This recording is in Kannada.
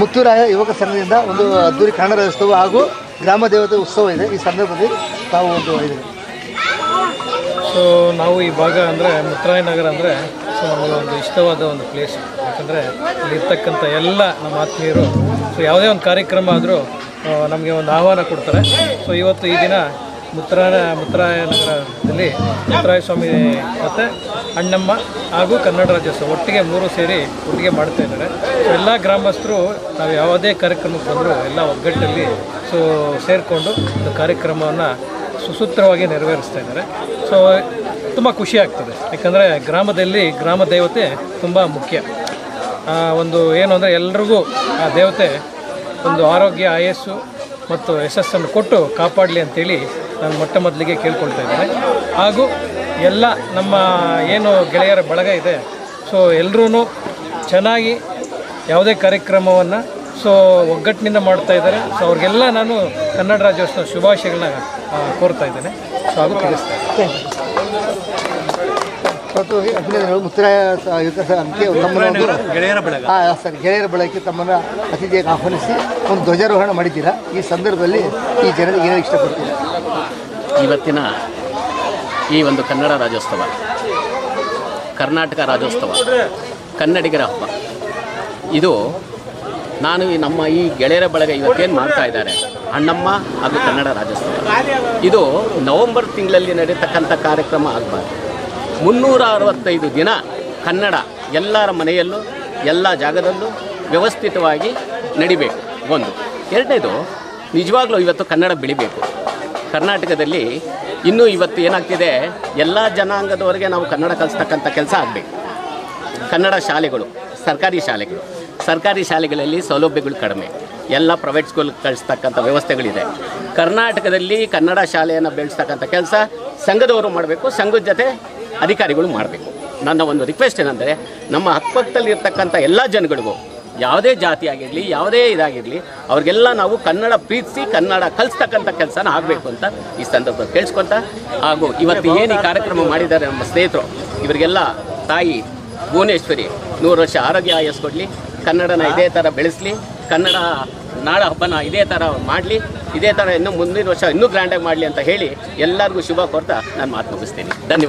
ಮುತ್ತುರಾಯ ಯುವಕ ಸಂಘದಿಂದ ಒಂದು ಅದ್ದೂರಿ ಕನ್ನಡ ರಾಜ್ಯೋತ್ಸವ ಹಾಗೂ ಗ್ರಾಮ ದೇವತೆ ಉತ್ಸವ ಇದೆ. ಈ ಸಂದರ್ಭದಲ್ಲಿ ತಾವು ಒಂದು ಇದೆ. ಸೊ ನಾವು ಈ ಭಾಗ ಅಂದರೆ ಮುತ್ತರಾಯ ನಗರ ಅಂದರೆ ಸೊ ನಮಗೆ ಒಂದು ಇಷ್ಟವಾದ ಒಂದು ಪ್ಲೇಸ್ ಯಾಕಂದರೆ ಇಲ್ಲಿರ್ತಕ್ಕಂಥ ಎಲ್ಲ ನಮ್ಮ ಆತ್ಮೀಯರು ಸೊ ಯಾವುದೇ ಒಂದು ಕಾರ್ಯಕ್ರಮ ಆದರೂ ನಮಗೆ ಒಂದು ಆಹ್ವಾನ ಕೊಡ್ತಾರೆ. ಸೊ ಇವತ್ತು ಈ ದಿನ ಮುತ್ತರಾಯ ಮುತ್ತರಾಯ ನಗರದಲ್ಲಿ ಮುತ್ತರಾಯ ಸ್ವಾಮಿ ಮತ್ತು ಅಣ್ಣಮ್ಮ ಹಾಗೂ ಕನ್ನಡ ರಾಜ್ಯೋತ್ಸವ ಒಟ್ಟಿಗೆ ಮೂರು ಸೇರಿ ಒಟ್ಟಿಗೆ ಮಾಡ್ತಾ ಇದ್ದಾರೆ. ಎಲ್ಲ ಗ್ರಾಮಸ್ಥರು ನಾವು ಯಾವುದೇ ಕಾರ್ಯಕ್ರಮಕ್ಕೆ ಬಂದರೂ ಎಲ್ಲ ಒಗ್ಗಟ್ಟಲ್ಲಿ ಸೊ ಸೇರಿಕೊಂಡು ಕಾರ್ಯಕ್ರಮವನ್ನು ಸುಸೂತ್ರವಾಗಿ ನೆರವೇರಿಸ್ತಾ ಇದ್ದಾರೆ. ಸೊ ತುಂಬ ಖುಷಿ ಆಗ್ತದೆ. ಯಾಕಂದರೆ ಗ್ರಾಮದಲ್ಲಿ ಗ್ರಾಮ ದೇವತೆ ತುಂಬ ಮುಖ್ಯ. ಒಂದು ಏನು ಅಂದರೆ ಎಲ್ರಿಗೂ ಆ ದೇವತೆ ಒಂದು ಆರೋಗ್ಯ, ಆಯಸ್ಸು ಮತ್ತು ಯಶಸ್ಸನ್ನು ಕೊಟ್ಟು ಕಾಪಾಡಲಿ ಅಂತೇಳಿ ನಾನು ಮೊಟ್ಟ ಮೊದಲಿಗೆ ಕೇಳ್ಕೊಳ್ತಾ ಇದ್ದೇನೆ. ಹಾಗೂ ಎಲ್ಲ ನಮ್ಮ ಏನು ಗೆಳೆಯರ ಬಳಗ ಇದೆ. ಸೊ ಎಲ್ಲರೂ ಚೆನ್ನಾಗಿ ಯಾವುದೇ ಕಾರ್ಯಕ್ರಮವನ್ನು ಸೊ ಒಗ್ಗಟ್ಟಿನಿಂದ ಮಾಡ್ತಾ ಇದ್ದಾರೆ. ಸೊ ಅವ್ರಿಗೆಲ್ಲ ನಾನು ಕನ್ನಡ ರಾಜ್ಯೋತ್ಸವ ಶುಭಾಶಯಗಳನ್ನ ಕೋರ್ತಾ ಇದ್ದೇನೆ. ಸೊ ಹಾಗೂ ತಿಳಿಸ್ತಾ ಮತ್ತು ಅಭಿನಂದನೆಗಳು ಮುತ್ತರಾಯ ಸ- ತಮ್ಮನ್ನು ಹಾಂ ಸರ್ ಗೆಳೆಯರ ಬಳಕೆ ತಮ್ಮನ್ನು ಅತಿಥಿಯಾಗಿ ಆಹ್ವಾನಿಸಿ ಒಂದು ಧ್ವಜಾರೋಹಣ ಮಾಡಿದ್ದೀರಾ? ಈ ಸಂದರ್ಭದಲ್ಲಿ ಈ ಜನರಿಗೆ ಏನು ಇಷ್ಟಪಡ್ತೀರಾ? ಇವತ್ತಿನ ಈ ಒಂದು ಕನ್ನಡ ರಾಜ್ಯೋತ್ಸವ ಕರ್ನಾಟಕ ರಾಜ್ಯೋತ್ಸವ ಕನ್ನಡಿಗರ ಹಬ್ಬ. ಇದು ನಾನು ಈ ನಮ್ಮ ಈ ಗೆಳೆಯರ ಬಳಗ ಇವತ್ತೇನು ಮಾಡ್ತಾ ಇದ್ದಾರೆ? ಅಣ್ಣಮ್ಮ ಹಾಗೂ ಕನ್ನಡ ರಾಜ್ಯೋತ್ಸವ. ಇದು ನವೆಂಬರ್ ತಿಂಗಳಲ್ಲಿ ನಡೀತಕ್ಕಂಥ ಕಾರ್ಯಕ್ರಮ ಆಗಬಾರ್ದು. ಮುನ್ನೂರ ಅರವತ್ತೈದು ದಿನ ಕನ್ನಡ ಎಲ್ಲರ ಮನೆಯಲ್ಲೂ, ಎಲ್ಲ ಜಾಗದಲ್ಲೂ ವ್ಯವಸ್ಥಿತವಾಗಿ ನಡಿಬೇಕು. ಒಂದು. ಎರಡನೇದು, ನಿಜವಾಗ್ಲೂ ಇವತ್ತು ಕನ್ನಡ ಬೆಳಿಬೇಕು. ಕರ್ನಾಟಕದಲ್ಲಿ ಇನ್ನೂ ಇವತ್ತು ಏನಾಗ್ತಿದೆ, ಎಲ್ಲ ಜನಾಂಗದವರೆಗೆ ನಾವು ಕನ್ನಡ ಕಲಿಸ್ತಕ್ಕಂಥ ಕೆಲಸ ಆಗಬೇಕು. ಕನ್ನಡ ಶಾಲೆಗಳು, ಸರ್ಕಾರಿ ಶಾಲೆಗಳು. ಸರ್ಕಾರಿ ಶಾಲೆಗಳಲ್ಲಿ ಸೌಲಭ್ಯಗಳು ಕಡಿಮೆ. ಎಲ್ಲ ಪ್ರೈವೇಟ್ ಸ್ಕೂಲ್ ಕಳಿಸ್ತಕ್ಕಂಥ ವ್ಯವಸ್ಥೆಗಳಿದೆ. ಕರ್ನಾಟಕದಲ್ಲಿ ಕನ್ನಡ ಶಾಲೆಯನ್ನು ಬೆಳೆಸ್ತಕ್ಕಂಥ ಕೆಲಸ ಸಂಘದವರು ಮಾಡಬೇಕು. ಸಂಘದ ಜೊತೆ ಅಧಿಕಾರಿಗಳು ಮಾಡಬೇಕು. ನನ್ನ ಒಂದು ರಿಕ್ವೆಸ್ಟ್ ಏನಂದರೆ, ನಮ್ಮ ಅಕ್ಕಪಕ್ಕದಲ್ಲಿ ಇರ್ತಕ್ಕಂಥ ಎಲ್ಲ ಜನಗಳಿಗೂ, ಯಾವುದೇ ಜಾತಿ ಆಗಿರಲಿ, ಯಾವುದೇ ಇದಾಗಿರಲಿ, ಅವ್ರಿಗೆಲ್ಲ ನಾವು ಕನ್ನಡ ಪ್ರೀತಿಸಿ, ಕನ್ನಡ ಕಲಿಸ್ತಕ್ಕಂಥ ಕೆಲಸನ ಆಗಬೇಕು ಅಂತ ಈ ಸಂದರ್ಭದಲ್ಲಿ ಕೇಳಿಸ್ಕೊಂತ, ಹಾಗೂ ಇವತ್ತು ಏನು ಈ ಕಾರ್ಯಕ್ರಮ ಮಾಡಿದ್ದಾರೆ ನಮ್ಮ ಸ್ನೇಹಿತರು, ಇವರಿಗೆಲ್ಲ ತಾಯಿ ಭುವನೇಶ್ವರಿ ನೂರು ವರ್ಷ ಆರೋಗ್ಯ ಆಯಸ್ ಕೊಡಲಿ ಕನ್ನಡನ ಇದೇ ಥರ ಬೆಳೆಸಲಿ, ಕನ್ನಡ ನಾಡ ಹಬ್ಬನ ಇದೇ ಥರ ಮಾಡಲಿ, ಇದೇ ಥರ ಇನ್ನೂ ಮುಂದಿನ ವರ್ಷ ಇನ್ನೂ ಗ್ರ್ಯಾಂಡಾಗಿ ಮಾಡಲಿ ಅಂತ ಹೇಳಿ ಎಲ್ಲರಿಗೂ ಶುಭ ಕೊಡ್ತಾ ನಾನು ಮಾತು ಮುಗಿಸ್ತೀನಿ. ಧನ್ಯವಾದ.